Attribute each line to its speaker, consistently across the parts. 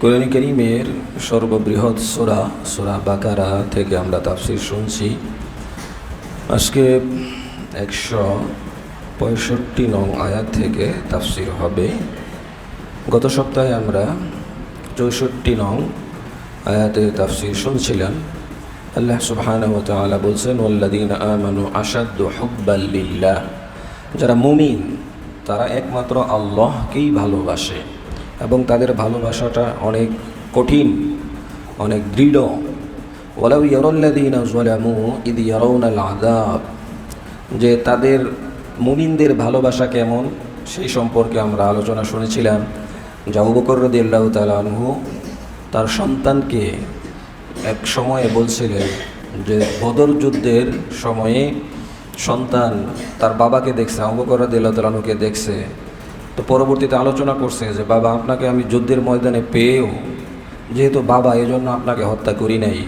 Speaker 1: কোরআন করিমের সর্ববৃহৎ সোরা সোরা বাকারা থেকে আমরা তাফসির শুনছি। আজকে একশো পঁয়ষট্টি নং আয়াত থেকে তাফসির হবে। গত সপ্তাহে আমরা চৌষট্টি নং আয়াতে তাফসির শুনছিলাম। আল্লাহ তাআলা বলছেন, ওয়াল্লাযীনা আমানু আশাদ্দু হুব্বাল লিল্লাহ। যারা মুমিন, তারা একমাত্র আল্লাহকেই ভালোবাসে। এবং তাদের ভালোবাসাটা অনেক কঠিন, অনেক দৃঢ়। ওয়ালাউ ইয়ারাল্লাযীনা যালামু ইদ ইয়ারাউনাল আযাব যে তাদের মুমিনদের ভালোবাসা কেমন, সেই সম্পর্কে আমরা আলোচনা শুনেছিলাম। জাহু বকর রাদিয়াল্লাহু তাআলা আনহু তার সন্তানকে এক সময়ে বলছিলেন যে বদর যুদ্ধের সময়ে সন্তান তার বাবাকে দেখছে, আবু বকর রাদিয়াল্লাহু দেখছে। তো পরবর্তীতে আলোচনা করছে যে, বাবা, আপনাকে আমি যুদ্ধের ময়দানে পেয়েও যেহেতু বাবা এই জন্য আপনাকে হত্যা করি নাই।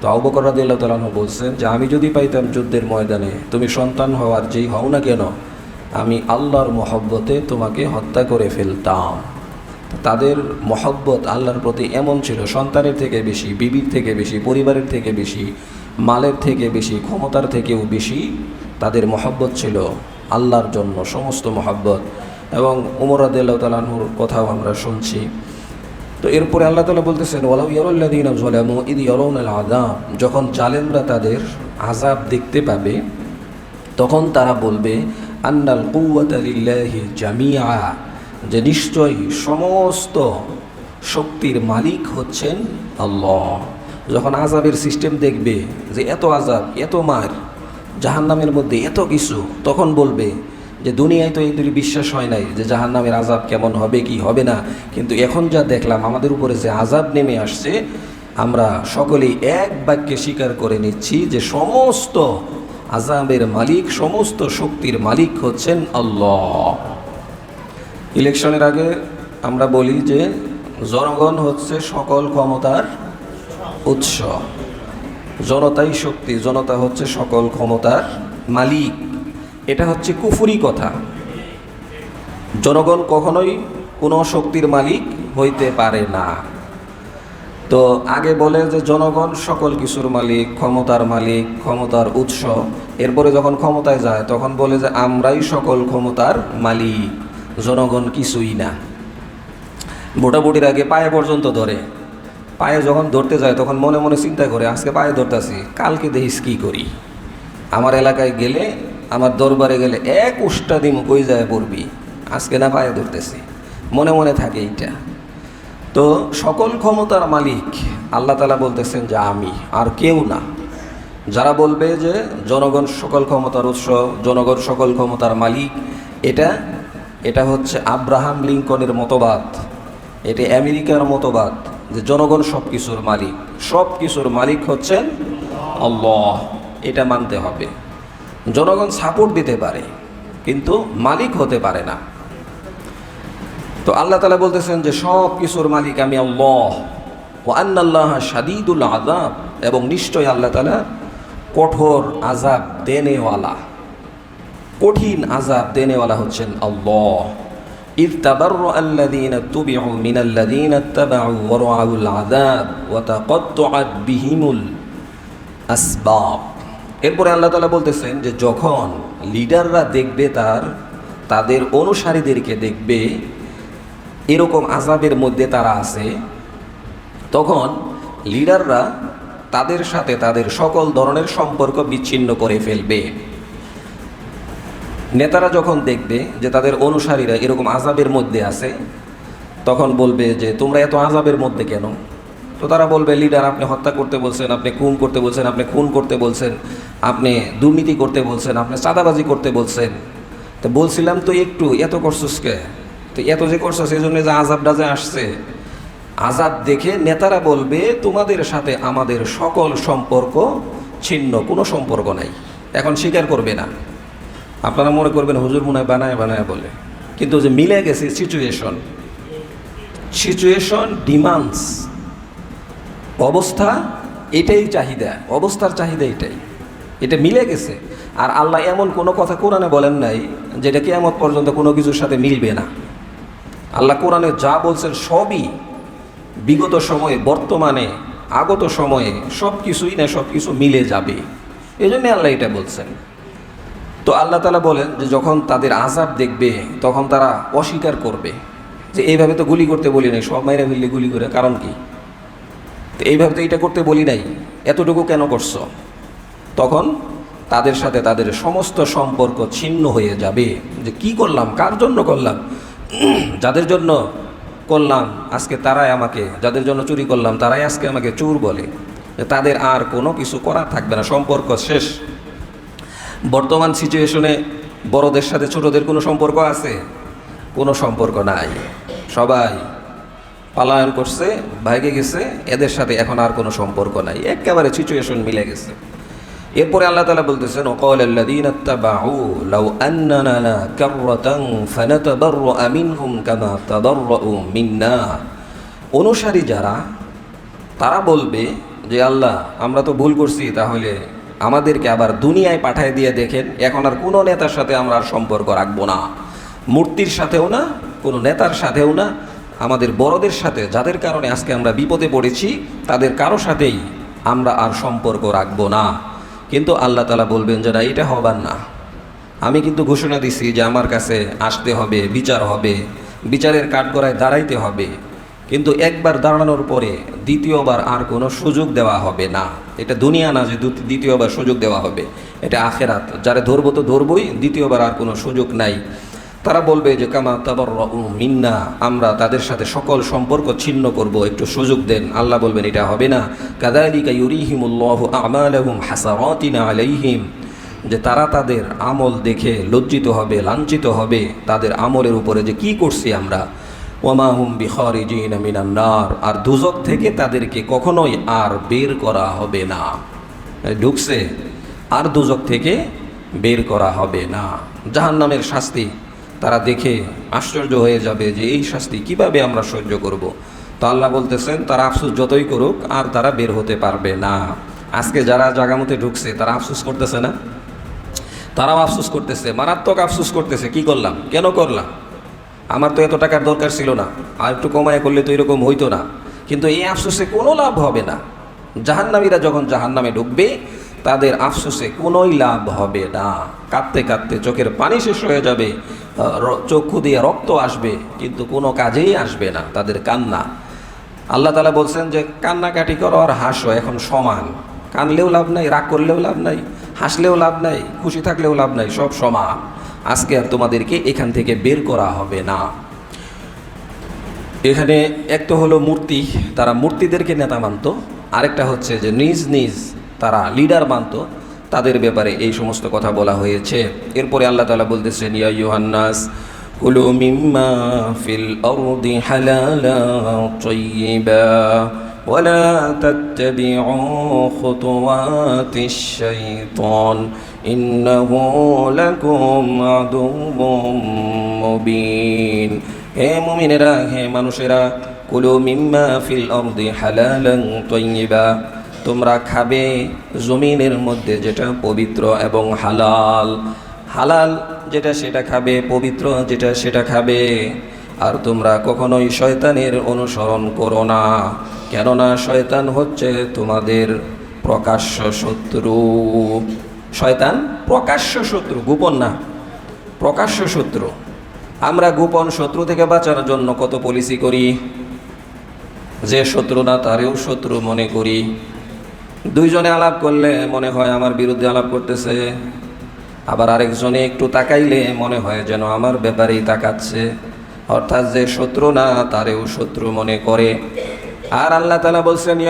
Speaker 1: তো আবকর রাদিল্লাহ তালাহ বলছেন যে, আমি যদি পাইতাম যুদ্ধের ময়দানে, তুমি সন্তান হওয়ার যেই হও না কেন, আমি আল্লাহর মহব্বতে তোমাকে হত্যা করে ফেলতাম। তাদের মহব্বত আল্লাহর প্রতি এমন ছিল, সন্তানের থেকে বেশি, বিবির থেকে বেশি, পরিবারের থেকে বেশি, মালের থেকে বেশি, ক্ষমতার থেকেও বেশি তাদের মহব্বত ছিল আল্লাহর জন্য, সমস্ত মহব্বত। এবং উমর আদিল্লাহ তালাহুর কথাও আমরা শুনছি। তো এরপরে আল্লাহ তালা বলতেছেন, ওয়ালাউ ইয়ারুল্লাদিন জলামু ইদ আদাব যখন জালেমরা তাদের আজাব দেখতে পাবে, তখন তারা বলবে, আন্নাল কুওয়াতা লিল্লাহি জামিআ। যে নিশ্চয়ই সমস্ত শক্তির মালিক হচ্ছেন আল্লাহ। যখন আজাবের সিস্টেম দেখবে যে এত আজাব এত মার, জাহান্নামের মধ্যে এত কিছু, তখন বলবে যে দুনিয়ায় তো এই দুটি বিশ্বাস হয় নাই, যে জাহান্নামের আজাব কেমন হবে, কি হবে না। কিন্তু এখন যা দেখলাম, আমাদের উপরে যে আজাব নেমে আসছে, আমরা সকলেই এক বাক্যে স্বীকার করে নিচ্ছি যে সমস্ত আজাবের মালিক, সমস্ত শক্তির মালিক হচ্ছেন আল্লাহ। ইলেকশনের আগে আমরা বলি যে জনগণ হচ্ছে সকল ক্ষমতার উৎস। জনতাই শক্তি, জনতা হচ্ছে সকল ক্ষমতার মালিক। এটা হচ্ছে কুফুরি কথা। জনগণ কখনোই কোনো শক্তির মালিক হইতে পারে না। তো আগে বলে যে জনগণ সকল কিছুর মালিক, ক্ষমতার মালিক, ক্ষমতার উৎস। এরপরে যখন ক্ষমতায় যায়, তখন বলে যে আমরাই সকল ক্ষমতার মালিক। জনগণ কিছুই না। ভোটাভুটির আগে পায়ে পর্যন্ত ধরে। পায়ে যখন ধরতে যায়, তখন মনে মনে চিন্তা করে, আজকে পায়ে ধরতেছি, কালকে দেখিস কী করি? আমার এলাকায় গেলে আমার দরবারে গেলে এক উষ্টা দিম কই যায় পড়বি আজকে না পায়ে ধরতেছি। মনে মনে থাকে এইটা। তো সকল ক্ষমতার মালিক আল্লাহ তালা বলতেছেন যে আমি, আর কেউ না। যারা বলবে যে জনগণ সকল ক্ষমতার উৎস, জনগণ সকল ক্ষমতার মালিক, এটা এটা হচ্ছে আব্রাহাম লিঙ্কনের মতবাদ। এটা আমেরিকার মতবাদ যে জনগণ সব কিছুর মালিক। সব কিছুর মালিক হচ্ছেন আল্লাহ। এটা মানতে হবে। জনগণ সাপোর্ট দিতে পারে কিন্তু মালিক হতে পারে না তো আল্লাহ তালা বলতেছেন যে সব কিছুর মালিক আমি আল্লাহ ও আন্নাল্লাহ সাদিদুল আজাব এবং নিশ্চয় আল্লাহ তালা কঠোর আজাব দেনেওয়ালা কঠিন আজাব দেনেওয়ালা হচ্ছেন আল্লাহ إذ تبرأ الذين اتبعوا من الذين اتبعوا ورعوا العذاب وتقطعت بهم الأسباب এরপরে আল্লাহ তালা বলতেছেন যে যখন লিডাররা দেখবে তার, তাদের অনুসারীদেরকে দেখবে, এরকম আজাবের মধ্যে তারা আছে, তখন লিডাররা তাদের সাথে তাদের সকল ধরনের সম্পর্ক বিচ্ছিন্ন করে ফেলবে। নেতারা যখন দেখবে যে তাদের অনুসারীরা এরকম আজাবের মধ্যে আছে, তখন বলবে যে, তোমরা এত আজাবের মধ্যে কেন? তো তারা বলবে, লিডার, আপনি হত্যা করতে বলছেন, আপনি খুন করতে বলছেন, আপনি খুন করতে বলছেন, আপনি দুর্নীতি করতে বলছেন, আপনি চাঁদাবাজি করতে বলছেন। তো বলছিলাম, তো একটু, এত করছস কে? তো এত যে করছ সেই জন্য যে আজাবটা যে আসছে। আজাব দেখে নেতারা বলবে, তোমাদের সাথে আমাদের সকল সম্পর্ক ছিন্ন, কোনো সম্পর্ক নাই। এখন স্বীকার করবে না। আপনারা মনে করবেন, হুজুর মনে বানায় বানায় বলে। কিন্তু যে মিলে গেছে সিচুয়েশন সিচুয়েশন ডিমান্ডস অবস্থা এটাই চাহিদা, অবস্থার চাহিদা এটাই। এটা মিলে গেছে। আর আল্লাহ এমন কোনো কথা কোরআনে বলেন নাই যেটা কেয়ামত পর্যন্ত কোনো কিছুর সাথে মিলবে না। আল্লাহ কোরআনে যা বলছেন সবই বিগত সময়ে, বর্তমানে, আগত সময়ে সব কিছুই না সব কিছু মিলে যাবে। এই জন্যে আল্লাহ এটা বলছেন। তো আল্লাহ তালা বলেন যে যখন তাদের আজাব দেখবে, তখন তারা অস্বীকার করবে। যে এইভাবে তো গুলি করতে বলি নাই, সব মাইরা ফেললে গুলি করে, কারণ কি? তো এইভাবে তো এটা করতে বলি নাই। এতটুকু কেন করছ? তখন তাদের সাথে তাদের সমস্ত সম্পর্ক ছিন্ন হয়ে যাবে। যে কি করলাম? কার জন্য করলাম? যাদের জন্য করলাম, আজকে তারাই আমাকে, যাদের জন্য চুরি করলাম, তারাই আজকে আমাকে চুর বলে। তাদের আর কোনো কিছু করা থাকবে না, সম্পর্ক শেষ। বর্তমান সিচুয়েশনে বড়দের সাথে ছোটদের কোনো সম্পর্ক আছে? কোনো সম্পর্ক নাই। সবাই পালায়ন করছে, ভাইগে গেছে, এদের সাথে এখন আর কোনো সম্পর্ক নাই। একেবারে সিচুয়েশন মিলে গেছে। এরপরে আল্লাহ তালা বলতেছেন ওকল লাউ মিন্না। অনুসারী যারা, তারা বলবে যে, আল্লাহ, আমরা তো ভুল করছি, তাহলে আমাদেরকে আবার দুনিয়ায় পাঠায় দিয়ে দেখেন, এখন আর কোনো নেতার সাথে আমরা আর সম্পর্ক রাখব না। মূর্তির সাথেও না, কোনো নেতার সাথেও না আমাদের বড়দের সাথে, যাদের কারণে আজকে আমরা বিপদে পড়েছি, তাদের কারও সাথেই আমরা আর সম্পর্ক রাখব না। কিন্তু আল্লাহ তালা বলবেন যে, না, এটা হবার না। আমি কিন্তু ঘোষণা দিছি যে, আমার কাছে আসতে হবে, বিচার হবে, বিচারের কাঠগড়ায় দাঁড়াইতে হবে। কিন্তু একবার দাঁড়ানোর পরে দ্বিতীয়বার আর কোনো সুযোগ দেওয়া হবে না। এটা দুনিয়া না যে দ্বিতীয়বার সুযোগ দেওয়া হবে। এটা আখেরাত। যারা ধরবো তো ধরবই, দ্বিতীয়বার আর কোনো সুযোগ নাই। তারা বলবে যে, কামা তাবর মিন্না। আমরা তাদের সাথে সকল সম্পর্ক ছিন্ন করব, একটু সুযোগ দেন। আল্লাহ বলবেন, এটা হবে না। কাদালিকা ইউরিহিমুল্লাহ আমালাহুম হাসারাতিনা আলাইহিম। যে তারা তাদের আমল দেখে লজ্জিত হবে, লাঞ্ছিত হবে। তাদের আমলের উপরে যে কি করছি আমরা? ওমাহুম বিখারিজিন মিনান্নার আর দুজক থেকে তাদেরকে কখনোই আর বের করা হবে না। ঢুকছে, আর দুজক থেকে বের করা হবে না। জাহান্নামের শাস্তি তারা দেখে আশ্চর্য হয়ে যাবে যে এই শাস্তি কীভাবে আমরা সহ্য করব। তো আল্লাহ বলতেছেন, তারা আফসোস যতই করুক, আর তারা বের হতে পারবে না। আজকে যারা জাগামতে ঢুকছে, তারা আফসোস করতেছে না? তারাও আফসোস করতেছে, মারাত্মক আফসোস করতেছে, কি করলাম? কেন করলাম? আমার তো এত টাকার দরকার ছিল না, আর একটু কমায় করলে তো এরকম হইতো না। কিন্তু এই আফসোসে কোনো লাভ হবে না। জাহান্নামীরা যখন জাহান্নামে ঢুকবে তাদের আফসোসে কোনোই লাভ হবে না। কাঁদতে কাঁদতে চোখের পানি শেষ হয়ে যাবে চক্ষু দিয়ে রক্ত আসবে, কিন্তু কোনো কাজেই আসবে না তাদের কান্না। আল্লাহ তালা বলছেন যে, কান্নাকাটি করো আর হাসো, এখন সমান। কানলেও লাভ নাই, রাগ করলেও লাভ নাই, হাসলেও লাভ নাই, খুশি থাকলেও লাভ নাই, সব সমান। আজকে আর তোমাদেরকে এখান থেকে বের করা হবে না। এখানে এক তো হলো মূর্তি, তারা মূর্তিদেরকে নেতা মানত। আরেকটা হচ্ছে যে, নিজ নিজ তারা লিডার মানত তাদের ব্যাপারে এই সমস্ত কথা বলা হয়েছে এরপরে আল্লাহ তালা বলতেছেন ইয়া ইউহান্নাস কুলু মিম্মা ফিল আরদি হালালা তাইয়্যিবা ولا تتبعوا خطوات الشيطان إنه لكم عدو মুবিন হে মুমিনেরা হে মানুষেরা কুলু মিম্মা ফিল অর্দি হালালান তৈবা তোমরা খাবে জমিনের মধ্যে যেটা পবিত্র এবং হালাল। হালাল যেটা সেটা খাবে, পবিত্র যেটা সেটা খাবে। আর তোমরা কখনোই শয়তানের অনুসরণ করো না। কেননা শয়তান হচ্ছে তোমাদের প্রকাশ্য শত্রু। শয়তান প্রকাশ্য শত্রু, গোপন না, প্রকাশ্য শত্রু। আমরা গোপন শত্রু থেকে বাঁচার জন্য কত পলিসি করি? যে শত্রু না তারেও শত্রু মনে করি। দুইজনে আলাপ করলে মনে হয় আমার বিরুদ্ধে আলাপ করতেছে। আবার আরেকজনে একটু তাকাইলে মনে হয় যেন আমার ব্যাপারেই তাকাচ্ছে। অর্থাৎ যে শত্রু না, তারেও শত্রু মনে করে। আর আল্লাহ তালা বলছেন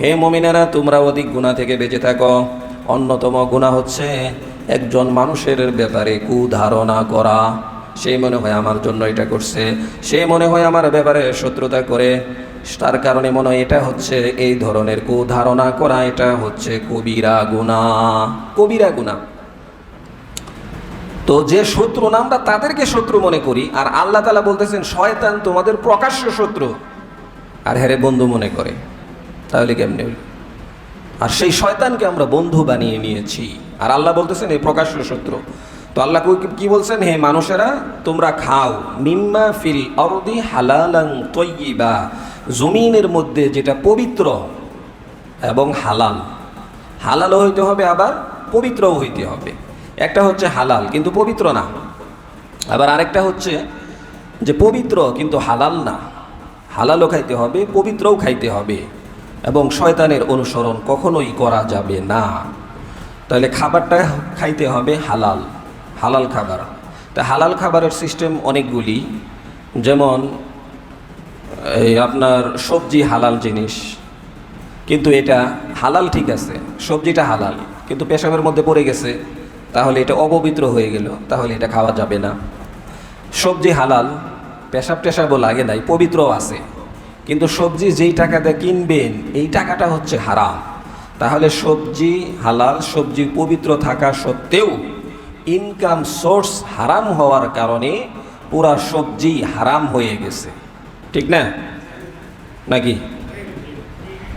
Speaker 1: হে মুমিনেরা, তোমরা অধিক গুনাহ থেকে বেঁচে থাকো। অন্যতম গুনাহ হচ্ছে একজন মানুষের ব্যাপারে কুধারণা করা। সেই মনে হয় আমার জন্য এটা করছে। সে মনে হয় আমার ব্যাপারে শত্রুতা করে। তার কারণে মনে হয় এটা হচ্ছে এই ধরনের কুধারণা করা। এটা হচ্ছে কবিরা গুণা। কবিরা গুণা। তো যে শত্রু না, আমরা তাদেরকে শত্রু মনে করি। আর আল্লাহ তালা বলতেছেন, শয়তান তোমাদের প্রকাশ্য শত্রু। আর হ্যারে বন্ধু মনে করে। তাহলে কেমনি হইল? আর সেই শয়তানকে আমরা বন্ধু বানিয়ে নিয়েছি। আর আল্লাহ বলতেছেন, এই প্রকাশ্য শত্রু। তো আল্লাহ কি- বলছেন? হে মানুষেরা, তোমরা খাও। মিম্মা ফিল অরদি হালালাং তৈবা জমিনের মধ্যে যেটা পবিত্র এবং হালাল। হালালও হইতে হবে, আবার পবিত্রও হইতে হবে। একটা হচ্ছে হালাল, কিন্তু পবিত্র না। আবার আরেকটা হচ্ছে যে পবিত্র কিন্তু হালাল না। হালালও খাইতে হবে, পবিত্রও খাইতে হবে। এবং শয়তানের অনুসরণ কখনোই করা যাবে না। তাহলে খাবারটা খাইতে হবে হালাল হালাল খাবার। তা হালাল খাবারের সিস্টেম অনেকগুলি। যেমন, এই আপনার সবজি হালাল জিনিস, কিন্তু এটা হালাল ঠিক আছে, সবজিটা হালাল, কিন্তু পেশাবের মধ্যে পড়ে গেছে, তাহলে এটা অপবিত্র হয়ে গেল, তাহলে এটা খাওয়া যাবে না। সবজি হালাল, পেশাব টেশাবও লাগে নাই, পবিত্রও আছে। কিন্তু সবজি যেই টাকা দিয়ে কিনবেন, এই টাকাটা হচ্ছে হারাম। তাহলে সবজি হালাল, সবজি পবিত্র থাকা সত্ত্বেও ইনকাম সোর্স হারাম হওয়ার কারণে পুরা সবজি হারাম হয়ে গেছে। ঠিক না? নাকি?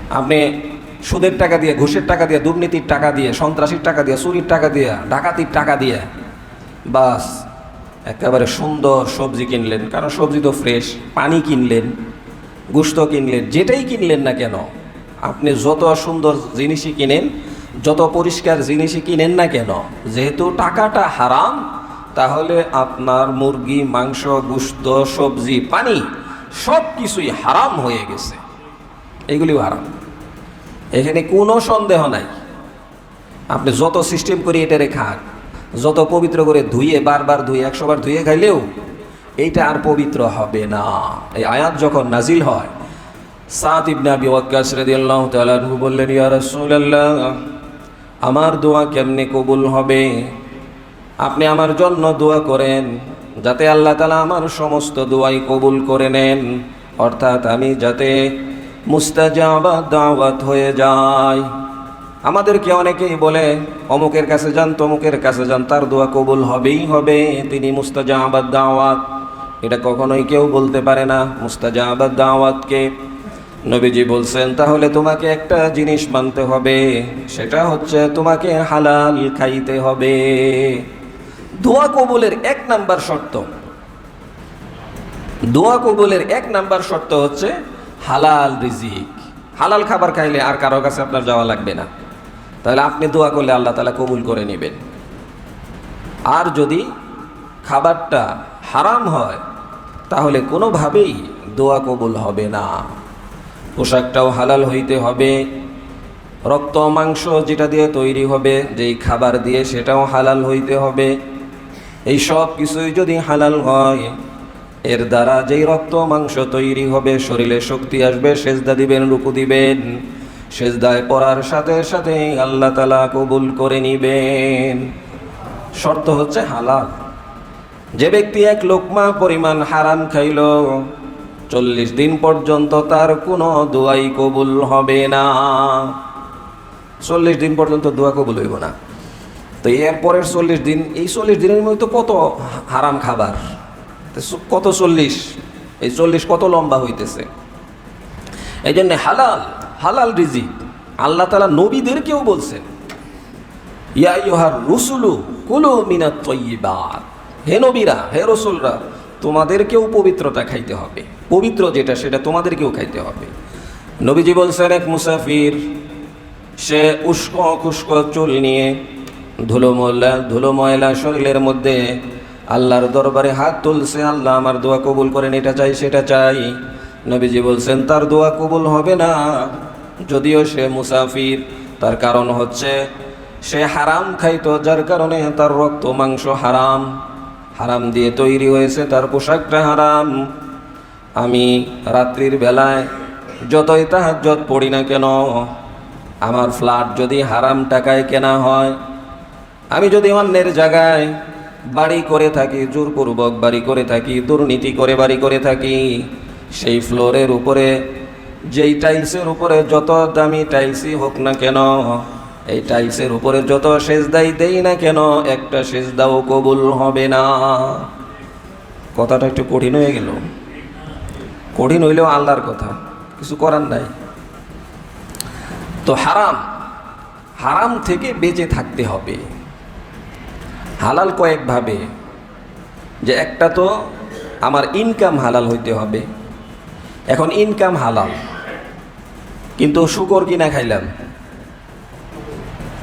Speaker 1: আপনি সুদের টাকা দিয়ে, ঘুষের টাকা দিয়ে, দুর্নীতির টাকা দিয়ে, সন্ত্রাসীর টাকা দিয়ে, চুরির টাকা দিয়ে, ডাকাতির টাকা দিয়ে, বাস, একেবারে সুন্দর সবজি কিনলেন। কারণ সবজি তো ফ্রেশ পানি কিনলেন। গুস্ত কিনলেন, যেটাই কিনলেন না কেন, আপনি যত সুন্দর জিনিসই কিনেন, যত পরিষ্কার জিনিসই কিনেন না কেন, যেহেতু টাকাটা হারাম, তাহলে আপনার মুরগি, মাংস, গুস্ত, সবজি, পানি সব কিছুই হারাম হয়ে গেছে। এগুলিও হারাম। এখানে কোনো সন্দেহ নাই। আপনি যত সিস্টেম করে এটারে খান যত পবিত্র করে ধুয়ে, বারবার ধুয়ে একশোবার ধুয়ে খাইলেও এইটা আর পবিত্র হবে না। এই আয়াত যখন নাজিল হয় সাত ইবনে আবি ওয়াক্কাস রাদিয়াল্লাহু তাআলা বললেন, ইয়া রাসূলুল্লাহ, আমার দোয়া কেমনে কবুল হবে? আপনি আমার জন্য দোয়া করেন, যাতে আল্লাহ তালা আমার সমস্ত দোয়াই কবুল করে নেন। অর্থাৎ আমি যাতে মুস্তাজাবা দাওয়াত হয়ে যাই। আমাদেরকে অনেকেই বলে, অমুকের কাছে যান, তমুকের কাছে যান, তার দোয়া কবুল হবেই হবে। তিনি মুস্তাজাবাদ দাওয়াত এটা কখনোই কেউ বলতে পারে না। মুস্তাজাবাদ দাওয়াতকে নবীজি বলছেন, তাহলে তোমাকে একটা জিনিস মানতে হবে। সেটা হচ্ছে তোমাকে হালাল খাইতে হবে। দোয়া কবুলের এক নাম্বার শর্ত। দোয়া কবুলের এক নাম্বার শর্ত হচ্ছে হালাল রিজিক। হালাল খাবার খাইলে আর কারও কাছে আপনার যাওয়া লাগবে না। তাহলে আপনি দোয়া করলে আল্লাহ তালা কবুল করে নেবেন। আর যদি খাবারটা হারাম হয় তাহলে কোনোভাবেই দোয়া কবুল হবে না। পোশাকটাও হালাল হইতে হবে। রক্ত, মাংস যেটা দিয়ে তৈরি হবে, যেই খাবার দিয়ে সেটাও হালাল হইতে হবে। এই সব কিছুই যদি হালাল হয়, এর দ্বারা যেই রক্ত, মাংস তৈরি হবে, শরীরে শক্তি আসবে, সেজদা দিবেন, রুকু দিবেন, সেজদায় পড়ার সাথে সাথে আল্লাহ তালা কবুল করে নিবেন। শর্ত হচ্ছে হালাল। যে ব্যক্তি এক লোকমা পরিমাণ হারাম খাইল, চল্লিশ দিন পর্যন্ত তার কোনো দোয়াই কবুল হবে না। চল্লিশ দিন পর্যন্ত দোয়া কবুল হইব না। তো এর পরের চল্লিশ দিন, এই চল্লিশ দিনের মধ্যে তো কত হারাম খাবার? কত চল্লিশ? এই চল্লিশ কত লম্বা হইতেছে? এই জন্য হালাল হালাল রিজিক। আল্লাহ তালা নবীদেরকেও বলছেন, ইয়া ইউহার রুসুলু কুলু মিনাত তৈবাত হে নবীরা, হে রসুলরা, তোমাদেরকেও পবিত্রতা খাইতে হবে। পবিত্র যেটা, সেটা তোমাদেরকেও খাইতে হবে। নবীজি বলছেন, এক মুসাফির, সে উস্কো খুস্কো চুল নিয়ে ধুলো ময়লা ধুলো ময়লা শরীরের মধ্যে আল্লাহর দরবারে হাত তুলছে, আল্লাহ আমার দোয়া কবুল করেন, এটা চাই, সেটা চাই। নবীজি বলছেন, তার দোয়া কবুল হবে না। যদিও সে মুসাফির, তার কারণ হচ্ছে, সে হারাম খাইতো, যার কারণে তার রক্ত, মাংস হারাম। হারাম দিয়ে তৈরি হয়েছে, তার পোশাকটা হারাম। আমি রাত্রির বেলায় যতই তাহাজ্জত পড়ি না কেন, আমার ফ্ল্যাট যদি হারাম টাকায় কেনা হয়, আমি যদি অন্যের জায়গায় বাড়ি করে থাকি, জোরপূর্বক বাড়ি করে থাকি, দুর্নীতি করে বাড়ি করে থাকি, সেই ফ্লোরের উপরে, যেই টাইলসের উপরে যত দামি টাইলসই হোক না কেন এই টাইলসের উপরে যত সেজদাই দেই না কেন, একটা সেজদাও কবুল হবে না। কথাটা একটু কঠিন হয়ে গেল। কঠিন হইলেও আল্লাহর কথা, কিছু করার নাই। তো হারাম হারাম থেকে বেঁচে থাকতে হবে। হালাল কয়েকভাবে, যে একটা তো আমার ইনকাম হালাল হইতে হবে। এখন ইনকাম হালাল, কিন্তু শুকর কিনা খাইলাম?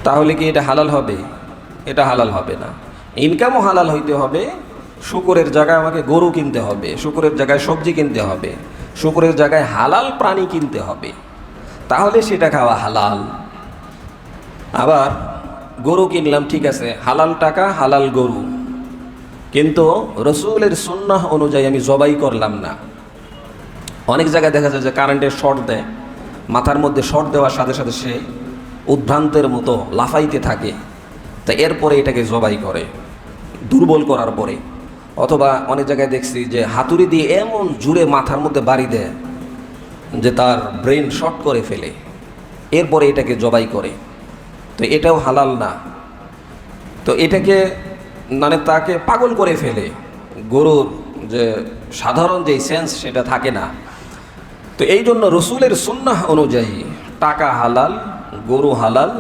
Speaker 1: তাহলে কি এটা হালাল হবে? এটা হালাল হবে না। ইনকামও হালাল হইতে হবে। শুকরের জায়গায় আমাকে গরু কিনতে হবে। শুকরের জায়গায় সবজি কিনতে হবে। শুকরের জায়গায় হালাল প্রাণী কিনতে হবে। তাহলে সেটা খাওয়া হালাল। আবার গরু কিনলাম, ঠিক আছে, হালাল টাকা, হালাল গরু। কিন্তু রসুলের সুন্নাহ অনুযায়ী আমি জবাই করলাম না। অনেক জায়গায় দেখা যায় যে কারেন্টের শর্ট দেয়। মাথার মধ্যে শর্ট দেওয়ার সাথে সাথে সে উদ্ভ্রান্তের মতো লাফাইতে থাকে। তা এরপরে এটাকে জবাই করে, দুর্বল করার পরে। অথবা অনেক জায়গায় দেখছি যে হাতুড়ি দিয়ে এমন জুড়ে মাথার মধ্যে বাড়ি দেয় যে তার ব্রেন শর্ট করে ফেলে। এরপরে এটাকে জবাই করে। তো এটাও হালাল না। তো এটাকে মানে তাকে পাগল করে ফেলে। গরুর যে সাধারণ যে সেন্স সেটা থাকে না। তো এই জন্য রসুলের সুন্নাহ অনুযায়ী টাকা হালাল গরু হালাল,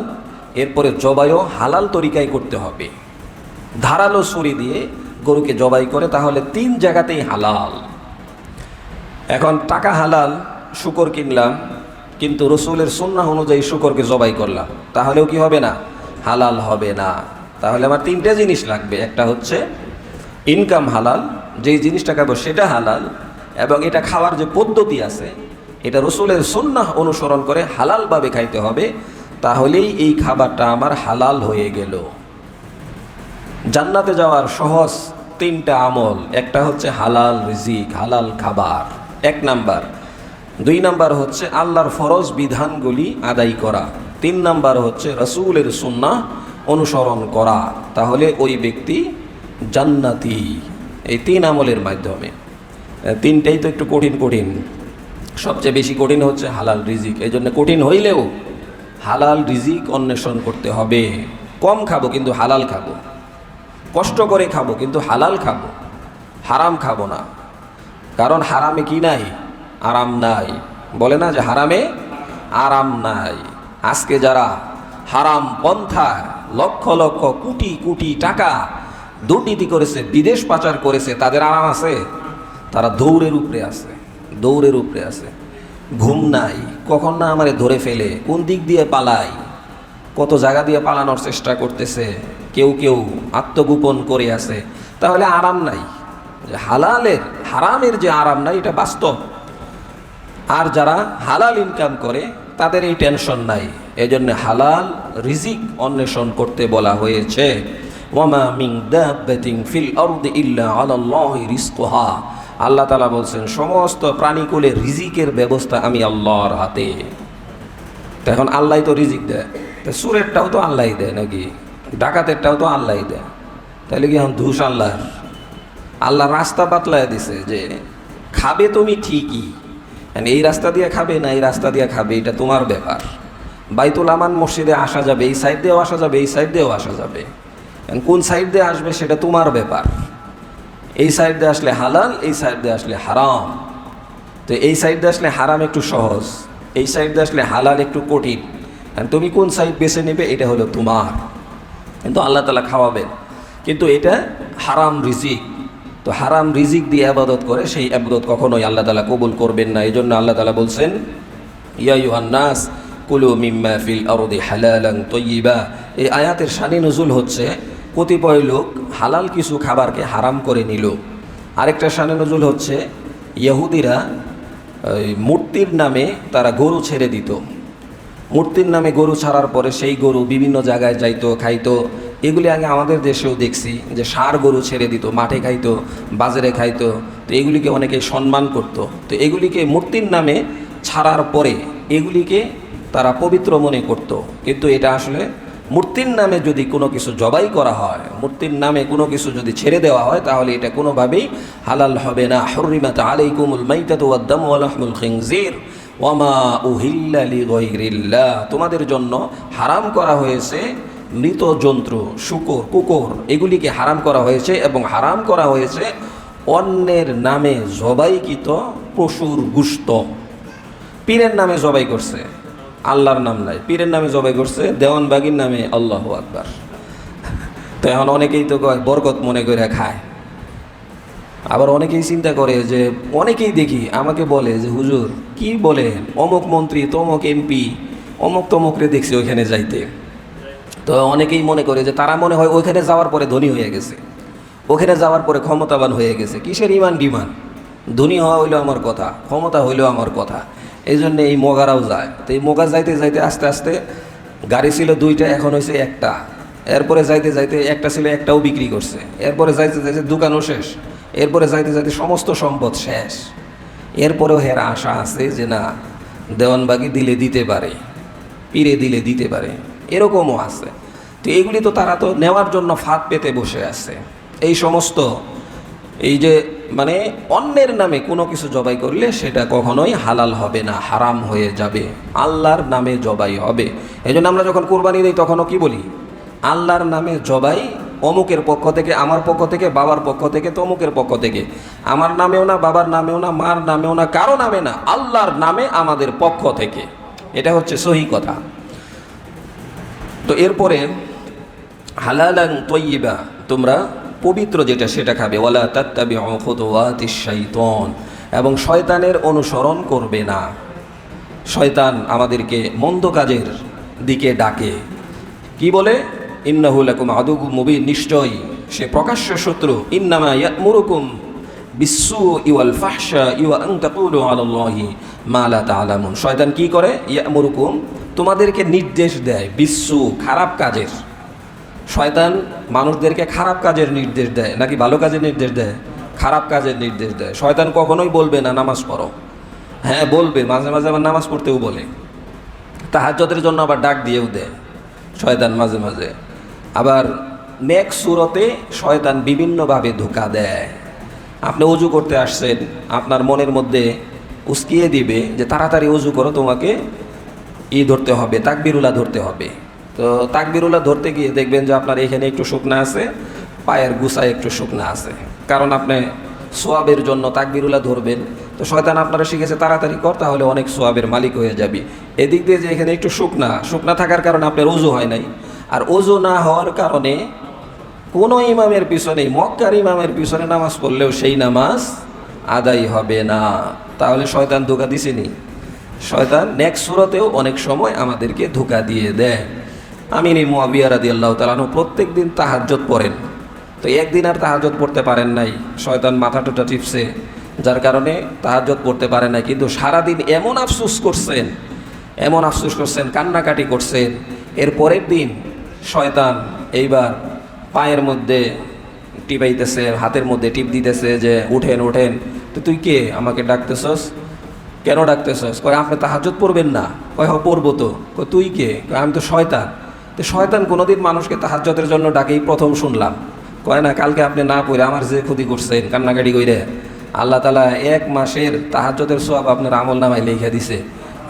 Speaker 1: এরপরে জবাইও হালাল তরিকায় করতে হবে। ধারালো ছুরি দিয়ে গরুকে জবাই করে, তাহলে তিন জায়গাতেই হালাল। এখন টাকা হালাল, শুকর কিনলাম, কিন্তু রসুলের সুন্নাহ অনুযায়ী শুকরকে জবাই করলাম, তাহলেও কি হবে না? হালাল হবে না। তাহলে আমার তিনটে জিনিস লাগবে। একটা হচ্ছে ইনকাম হালাল, যেই জিনিসটা খাব সেটা হালাল, এবং এটা খাওয়ার যে পদ্ধতি আছে এটা রসুলের সুন্নাহ অনুসরণ করে হালালভাবে খাইতে হবে, তাহলেই এই খাবারটা আমার হালাল হয়ে গেল। জান্নাতে যাওয়ার সহজ তিনটা আমল, একটা হচ্ছে হালাল রিজিক, হালাল খাবার, এক নাম্বার। দুই নাম্বার হচ্ছে আল্লাহর ফরজ বিধানগুলি আদায় করা। তিন নাম্বার হচ্ছে রসুলের সুন্নাহ অনুসরণ করা। তাহলে ওই ব্যক্তি জান্নাতি। এই তিন আমলের মাধ্যমে। তিনটাই তো একটু কঠিন কঠিন। সবচেয়ে বেশি কঠিন হচ্ছে হালাল রিজিক। এই জন্য কঠিন হইলেও হালাল রিজিক অন্বেষণ করতে হবে। কম খাব কিন্তু হালাল খাব। কষ্ট করে খাব কিন্তু হালাল খাব। হারাম খাব না। কারণ হারামে কি নাই? আরাম নাই। বলে না যে হারামে আরাম নাই। আজকে যারা হারাম পন্থা, লক্ষ লক্ষ কোটি কোটি টাকা দুর্নীতি করেছে, বিদেশ পাচার করেছে, তাদের আরাম আছে? তারা দৌড়ের উপরে আছে। দৌড়ের উপরে আছে। ঘুম নাই। কখন না আমারে ধরে ফেলে? কোন দিক দিয়ে পালাই? কত জায়গা দিয়ে পালানোর চেষ্টা করতেছে? কেউ কেউ আত্মগোপন করে আছে। তাহলে আরাম নাই। হালালের, হারামের যে আরাম নাই, এটা বাস্তব। আর যারা হালাল ইনকাম করে, তাদের এই টেনশন নাই। এজন্য হালাল রিজিক অন্বেষণ করতে বলা হয়েছে। ওয়ামা মিং দাব্বাতিন ফিল আরদি ইল্লা আলাল্লাহি রিজকুহা। আল্লাহ তালা বলছেন, সমস্ত প্রাণীকুলে রিজিকের ব্যবস্থা আমি আল্লাহর হাতে। এখন আল্লাহ তো রিজিক দেয়। তো সুরেরটাও তো আল্লাহই দেয় নাকি? ডাকাতেরটাও তো আল্লাহই দেয়। তাহলে কি এখন ধূস আল্লাহর? আল্লাহ রাস্তা বাতলায় দিছে যে, খাবে তুমি ঠিকই। মানে এই রাস্তা দিয়ে খাবে না এই রাস্তা দিয়ে খাবে, এটা তোমার ব্যাপার। বাইতুল আমান মসজিদে আসা যাবে, এই সাইড দিয়েও আসা যাবে, এই সাইড দিয়েও আসা যাবে। কোন সাইড দিয়ে আসবে সেটা তোমার ব্যাপার। এই সাইড দিয়ে আসলে হালাল, এই সাইড দিয়ে আসলে হারাম। তো এই সাইড দিয়ে আসলে হারাম একটু সহজ, এই সাইড দিয়ে আসলে হালাল একটু কঠিন। And তুমি কোন সাইড বেছে নেবে, এটা হলো তোমার। কিন্তু আল্লাহ তালা খাওয়াবেন। কিন্তু এটা হারাম রিজিক। তো হারাম রিজিক দিয়ে আবাদত করে, সেই আবাদত কখনোই আল্লাহ তালা কবুল করবেন না। এই জন্য আল্লাহ তালা বলছেন, ইয়া ইউহান্নাস কুলু মিম্মা ফিল আরদি হালালান তৈয়িবা। এই আয়াতের শানি নজুল হচ্ছে কতিপয় লোক হালাল কিছু খাবারকে হারাম করে নিল। আরেকটা শানি নজুল হচ্ছে, ইহুদিরা মূর্তির নামে তারা গরু ছেড়ে দিত। মূর্তির নামে গরু ছাড়ার পরে সেই গরু বিভিন্ন জায়গায় যাইতো, খাইতো। এগুলি আগে আমাদের দেশেও দেখছি যে সার গরু ছেড়ে দিত, মাঠে খাইতো, বাজারে খাইতো। তো এগুলিকে অনেকে সম্মান করত। তো এগুলিকে মূর্তির নামে ছাড়ার পরে এগুলিকে তারা পবিত্র মনে করত। কিন্তু এটা আসলে মূর্তির নামে যদি কোনো কিছু জবাই করা হয়, মূর্তির নামে কোনো কিছু যদি ছেড়ে দেওয়া হয়, তাহলে এটা কোনোভাবেই হালাল হবে না। হরিমাত আলাইকুমুল মাইতাতু ওয়াদ-দাম ওয়া ওয়ামা উহিল্লা লিগাইরিল্লাহ তোমাদের জন্য হারাম করা হয়েছে মৃত জন্তু শুকর, কুকুর, এগুলিকে হারাম করা হয়েছে এবং হারাম করা হয়েছে অন্যের নামে জবাইকৃত পশুর গুস্ত। পীরের নামে জবাই করছে। আল্লাহর নাম নাই, পীরের নামে জবাই করছে দেওয়ানবাগির নামে আল্লাহ আকবার। তো এখন অনেকেই তো বরকত মনে করে খায়। আবার অনেকেই চিন্তা করে যে, অনেকেই দেখি আমাকে বলে যে, হুজুর, কি বলে অমুক মন্ত্রী, তমুক এমপি, অমুক তমুকরে দেখছি ওইখানে যাইতে। তো অনেকেই মনে করে যে, তারা মনে হয় ওইখানে যাওয়ার পরে ধনী হয়ে গেছে। ওখানে যাওয়ার পরে ক্ষমতাবান হয়ে গেছে। কিসের ইমান, ডিমান? ধনী হওয়া হইল আমার কথা, ক্ষমতা হইল আমার কথা। এই জন্য এই মগারাও যায়। তো এই মগা যাইতে যাইতে আস্তে আস্তে গাড়ি ছিল দুইটা, এখন হয়েছে একটা। এরপরে যাইতে যাইতে একটা ছিল, একটাও বিক্রি করছে। এরপরে যাইতে যাইতে দোকানও শেষ। এরপরে যাইতে যাইতে সমস্ত সম্পদ শেষ। এরপরেও হের আশা আছে যে না, দেওয়ানবাগি দিলে দিতে পারে, পীরে দিলে দিতে পারে। এরকমও আছে। তো এগুলি তো তারা তো নেওয়ার জন্য ফাঁদ পেতে বসে আছে। এই সমস্ত এই যে মানে অন্যের নামে কোনো কিছু জবাই করলে সেটা কখনোই হালাল হবে না, হারাম হয়ে যাবে। আল্লাহর নামে জবাই হবে। এই জন্য আমরা যখন কোরবানি দিই, তখনও কি বলি? আল্লাহর নামে জবাই অমুকের পক্ষ থেকে, আমার পক্ষ থেকে, বাবার পক্ষ থেকে, তমুকের পক্ষ থেকে। আমার নামেও না, বাবার নামেও না, মার নামেও না, কারও নামে না, আল্লাহর নামে আমাদের পক্ষ থেকে। এটা হচ্ছে সহি কথা। তো এরপরে হালালাং তৈবা তোমরা পবিত্র যেটা সেটা খাবে। ওয়ালা তাত্তাবি অফুদওয়াতি শাইতন। এবং শয়তানের অনুসরণ করবে না। শয়তান আমাদেরকে মন্দ কাজের দিকে ডাকে। কি বলে? ইন্নাহুলাকুম আদুগু মুবি নিশ্চয়ই সে প্রকাশ্য শত্রু। ইন্নামা ইয়ামুরুকুম বিশ্বু ইওয়াল ফাহশা ইওয়া আন তাকুলু আলাল্লাহি মা লা তাআলামুন শয়তান কি করে? ইয়ামুরুকুম তোমাদেরকে নির্দেশ দেয় বিশ্বু খারাপ কাজের। শয়তান মানুষদেরকে খারাপ কাজের নির্দেশ দেয়, নাকি ভালো কাজের নির্দেশ দেয়? খারাপ কাজের নির্দেশ দেয়। শয়তান কখনোই বলবে না, নামাজ পড়ো। হ্যাঁ বলবে, মাঝে মাঝে আবার নামাজ পড়তেও বলে। তাহাজ্জতের জন্য আবার ডাক দিয়েও দেয় শয়তান মাঝে মাঝে। আবার নেক সুরতে শয়তান বিভিন্নভাবে ধোকা দেয়। আপনি অজু করতে আসছেন, আপনার মনের মধ্যে উস্কিয়ে দিবে যে, তাড়াতাড়ি অজু করো, তোমাকে ই ধরতে হবে, তাকবিরুল্লাহ ধরতে হবে। তো তাকবিরুল্লাহ ধরতে গিয়ে দেখবেন যে আপনার এখানে একটু শুকনা আছে, পায়ের গুছায় একটু শুকনা আছে। কারণ আপনি সোয়াবের জন্য তাকবিরুল্লাহ ধরবেন, তো শয়তান আপনারা শিখেছে তাড়াতাড়ি কর, তাহলে অনেক সোয়াবের মালিক হয়ে যাবি। এদিক দিয়ে যে এখানে একটু শুকনা শুকনা থাকার কারণে আপনার ওজু হয় নাই। আর ওজু না হওয়ার কারণে কোনো ইমামের পিছনে, মক্কার ইমামের পিছনে নামাজ পড়লেও সেই নামাজ আদায় হবে না। তাহলে শয়তান ধোকা দিছেনি শয়তান নেক্সট সুরতেও অনেক সময় আমাদেরকে ধোকা দিয়ে দেয়। আমিনী মুয়াবিয়া রাদি আল্লাহ তালানু প্রত্যেক দিন তাহাজ্জত পড়েন। তো একদিন আর তাহাজ্জত পড়তে পারেন নাই। শয়তান মাথা টোটা টিপছে, যার কারণে তাহাজ্জত পড়তে পারে নাই। কিন্তু সারাদিন এমন আফসুস করছেন, এমন আফসুস করছেন, কান্নাকাটি করছেন, এর পরের দিন শয়তান এইবার পায়ের মধ্যে টিপাইতেছে, হাতের মধ্যে টিপ দিতেছে যে, উঠেন ওঠেন তো তুই কে? আমাকে ডাকতেছস? কেন ডাকতেছস? কয়, আপনি তাহাজত পড়বেন না। কয়, হ, পড়ব তো। কয়, তুই কে? কয়, আমি তো শয়তান। তো শয়তান কোনোদিন মানুষকে তাহাজ্জতের জন্য ডাকেই প্রথম শুনলাম। কয় না, কালকে আপনি না পড়ে আমার যে ক্ষতি করছেন, কান্নাকাটি কইরে। আল্লাহ তালা এক মাসের তাহাজ্জতের সব আপনার আমল নামায় লিখে দিছে।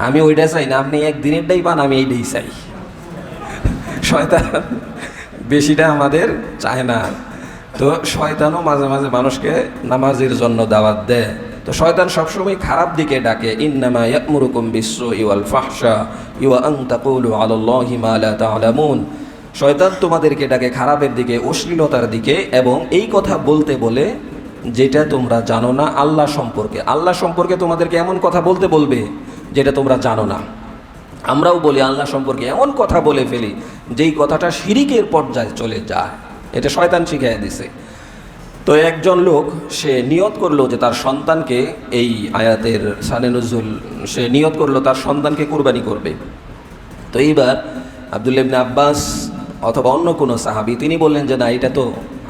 Speaker 1: আমি ওইটা চাই না, আপনি একদিনেরটাই পান, আমি এইটাই চাই। শয়তান বেশিটা আমাদের চায় না। তো শয়তানও মাঝে মাঝে মানুষকে নামাজের জন্য দাওয়াত দেয়। তো শয়তান সবসময় খারাপ দিকে ডাকে, ইন্নামা ইয়ামুরুকুম বিশ্ব ইওয়াল ফাহশা শয়তান তোমাদেরকে ডাকে খারাপের দিকে, অশ্লীলতার দিকে এবং এই কথা বলতে বলে যেটা তোমরা জানো না আল্লাহ সম্পর্কে। আল্লাহ সম্পর্কে তোমাদেরকে এমন কথা বলতে বলবে যেটা তোমরা জানো না। আমরাও বলি আল্লাহ সম্পর্কে এমন কথা বলে ফেলি যেই কথাটা শিরিকের পর্যায়ে চলে যায়। এটা শয়তান শিখাই দিছে। তো একজন লোক, সে নিয়ত করল যে তার সন্তানকে এই আয়াতের সানে নজরুল, সে নিয়ত করল তার সন্তানকে কুরবানি করবে। তো এইবার আবদুল্লা ইবনে আব্বাস অথবা অন্য কোনো সাহাবি, তিনি বললেন যে না, এটা তো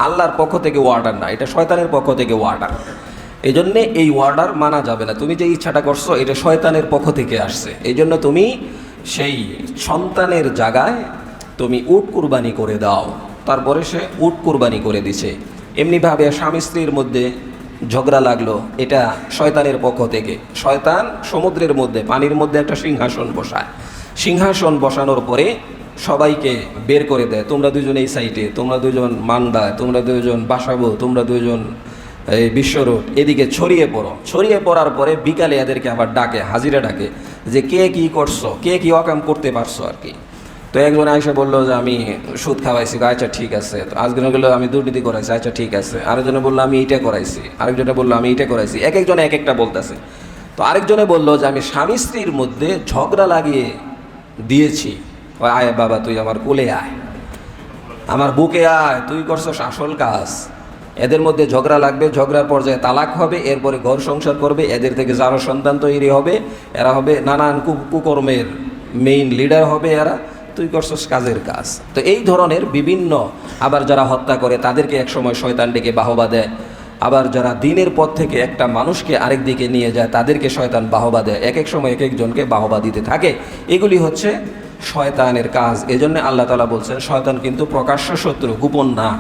Speaker 1: আল্লাহর পক্ষ থেকে ওয়ার্ডার না, এটা শয়তানের পক্ষ থেকে ওয়ার্ডার এই জন্যে এই ওয়ার্ডার মানা যাবে না। তুমি যে ইচ্ছাটা করছ, এটা শয়তানের পক্ষ থেকে আসছে। এই জন্য তুমি সেই সন্তানের জায়গায় তুমি উট কুরবানি করে দাও। তারপরে সে উট কুরবানি করে দিছে। এমনিভাবে স্বামী স্ত্রীর মধ্যে ঝগড়া লাগল, এটা শয়তানের পক্ষ থেকে। শয়তান সমুদ্রের মধ্যে, পানির মধ্যে একটা সিংহাসন বসায়। সিংহাসন বসানোর পরে সবাইকে বের করে দেয়, তোমরা দুজন এই সাইটে তোমরা দুজন মান্দা তোমরা দুজন বাসাবো, তোমরা দুজন এই বিশ্বরোড, এদিকে ছড়িয়ে পড়ো। ছড়িয়ে পড়ার পরে বিকালে এদেরকে আবার ডাকে, হাজিরা ডাকে, যে কে কি করছ, কে কি অকাম করতে পারছ আর কি। তো একজন আইসা বলল যে, আমি সুদ খাওয়াইছি আচ্ছা ঠিক আছে। তো আজকে বলল, আমি দুর্নীতি করাইছি আচ্ছা ঠিক আছে। আরেকজনে বলল, আমি এইটা করাইছি। আরেকজনে বলল, আমি এইটা করাইছি। এক একজনে এক একটা বলতেছে। তো আরেকজনে বলল যে, আমি স্বামী স্ত্রীর মধ্যে ঝগড়া লাগিয়ে দিয়েছি। আয় বাবা, তুই আমার কোলে আয়। আমার বুকে আয়। তুই করছস আসল কাজ। এদের মধ্যে ঝগড়া লাগবে, ঝগড়ার পর্যায়ে তালাক হবে, এরপরে ঘর সংসার করবে, এদের থেকে যারও সন্তান তৈরি হবে, এরা হবে নানান কুকর্মের মেইন লিডার হবে এরা। তুই করছস কাজের কাজ। তো এই ধরনের বিভিন্ন আবার যারা হত্যা করে, তাদেরকে একসময় শয়তান ডেকে বাহবা দেয়। আবার যারা দিনের পথ থেকে একটা মানুষকে আরেক দিকে নিয়ে যায়, তাদেরকে শয়তান বাহবা দেয়। এক এক সময় এক একজনকে বাহবা দিতে থাকে। এগুলি হচ্ছে শয়তানের কাজ। এজন্য আল্লাহ তালা বলছেন, শয়তান কিন্তু প্রকাশ্য শত্রু, গোপন না।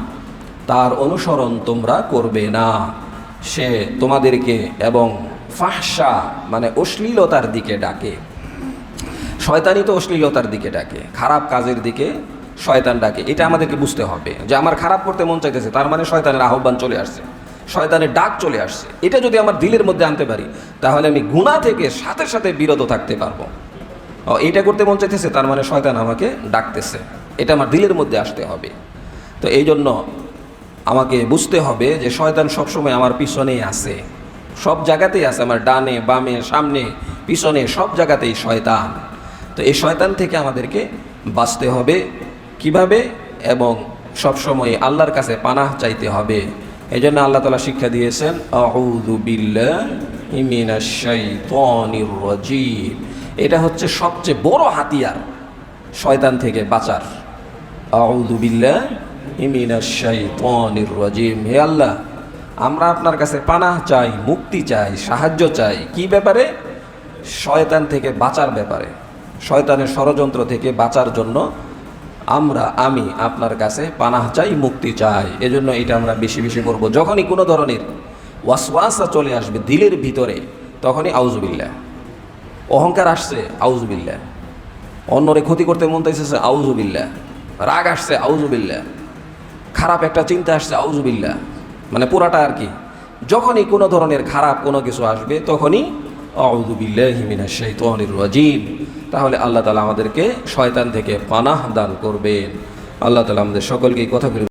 Speaker 1: তার অনুসরণ তোমরা করবে না। সে তোমাদেরকে এবং ফাহসা মানে অশ্লীলতার দিকে ডাকে। শয়তানই তো অশ্লীলতার দিকে ডাকে, খারাপ কাজের দিকে শয়তান ডাকে, এটা আমাদেরকে বুঝতে হবে যে আমার খারাপ করতে মন চাইতেছে, তার মানে শয়তানের আহ্বান চলে আসছে, শয়তানের ডাক চলে আসছে। এটা যদি আমার দিলের মধ্যে আনতে পারি, তাহলে আমি গুণা থেকে সাথে সাথে বিরত থাকতে পারব। ও, এইটা করতে মন চাইতেছে, তার মানে শয়তান আমাকে ডাকতেছে, এটা আমার দিলের মধ্যে আসতে হবে। তো এই জন্য আমাকে বুঝতে হবে যে শয়তান সবসময় আমার পিছনেই আছে, সব জায়গাতেই আছে, আমার ডানে, বামে, সামনে, পিছনে, সব জায়গাতেই শয়তান। তো এই শয়তান থেকে আমাদেরকে বাঁচতে হবে কীভাবে? এবং সবসময় আল্লাহর কাছে পানাহ চাইতে হবে। এই জন্য আল্লাহ তালা শিক্ষা দিয়েছেন এটা হচ্ছে সবচেয়ে বড় হাতিয়ার শয়তান থেকে বাঁচার। হে আল্লাহ, আমরা আপনার কাছে পানাহ চাই, মুক্তি চাই, সাহায্য চাই। কি ব্যাপারে? শয়তান থেকে বাঁচার ব্যাপারে। শয়তানের ষড়যন্ত্র থেকে বাঁচার জন্য আমরা, আমি আপনার কাছে পানাহ চাই, মুক্তি চাই। এজন্য এটা আমরা বেশি বেশি করব। যখনই কোনো ধরনের ওয়াসওয়াসা চলে আসবে দিলের ভিতরে, তখনই আউজুবিল্লাহ অহংকার আসছে আউজুবিল্লাহ অন্যরে ক্ষতি করতে মন চাইছে আউজুবিল্লাহ রাগ আসছে আউজুবিল্লাহ খারাপ একটা চিন্তা আসছে আউজুবিল্লাহ মানে পুরাটা আর কি। যখনই কোনো ধরনের খারাপ কোনো কিছু আসবে, তখনই আউজুবিল্লাহিমিনা শৈতনির রাজিম। তাহলে আল্লাহ তালা আমাদেরকে শয়তান থেকে পানাহ দান করবেন। আল্লাহ তালা আমাদের সকলকে কথা